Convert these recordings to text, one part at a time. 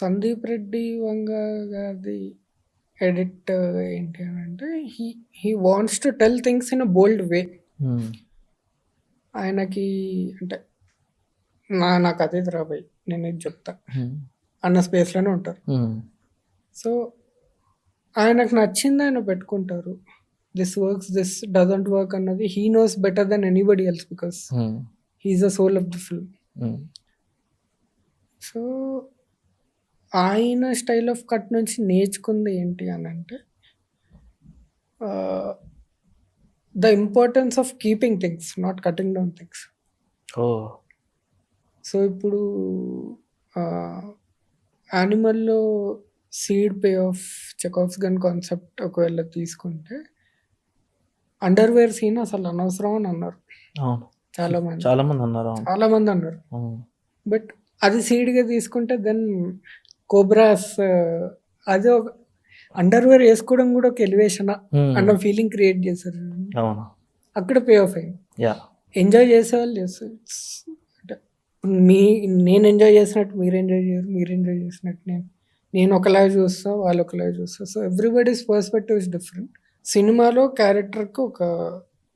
సందీప్ రెడ్డి వంగ గారిది ఎడిట్ ఏంటి అని అంటే he he wants to tell things in a bold way. ఆయనకి అంటే నా నాకు అదే రాబోయ్ నేను ఇది చెప్తా హ్మ్. అన్న స్పేస్లోనే ఉంటారు. సో ఆయనకు నచ్చింది ఆయన పెట్టుకుంటారు this works this doesn't work అన్నది he knows better then anybody else because. He's the soul of the film. So ఆయన స్టైల్ ఆఫ్ కట్ నుంచి నేర్చుకుంది ఏంటి అని అంటే the importance of keeping things not cutting down things! So ఇప్పుడు యానిమల్లో seed pay off Chekhov's gun concept ఒకవేళ తీసుకుంటే underwear scene అసలు అనవసరం అని అన్నారు. చాలా మంది చాలా మంది అన్నారు. చాలా మంది అన్నారు. బట్ అది సీడ్గా తీసుకుంటే దెన్ కోబ్రాస్ అది ఒక అండర్వేర్ వేసుకోవడం కూడా ఒక ఎలివేషన్ హ్మ్. అన్న ఫీలింగ్ క్రియేట్ చేశారు అవును. అక్కడ పే ఆఫ్ అయింది యాహ్! ఎంజాయ్ చేసేవాళ్ళు చేస్తారు మీ నేను ఎంజాయ్ చేసినట్టు మీరు ఎంజాయ్ చేయరు మీరు ఎంజాయ్ చేసినట్టు నేను నేను ఒకలాగా చూస్తా వాళ్ళు ఒకలాగా చూస్తా so everybody's perspective is different సినిమాలో క్యారెక్టర్కి ఒక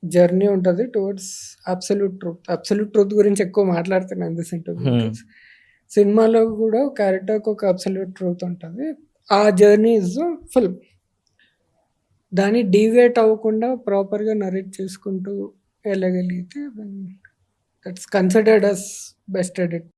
జర్నీ ఉంటుంది towards absolute truth absolute truth గురించి ఎక్కువ మాట్లాడుతున్నాను దిస్ ఇంటర్వ్యూ Hmm. సినిమాలో కూడా క్యారెక్టర్కి ఒక అబ్సల్యూట్ ట్రూత్ ఉంటుంది. ఆ జర్నీ ఇస్ ఫిల్మ్ దాన్ని డీవియేట్ అవ్వకుండా ప్రాపర్గా నరేట్ చేసుకుంటూ వెళ్ళగలిగితే that's considered as best edit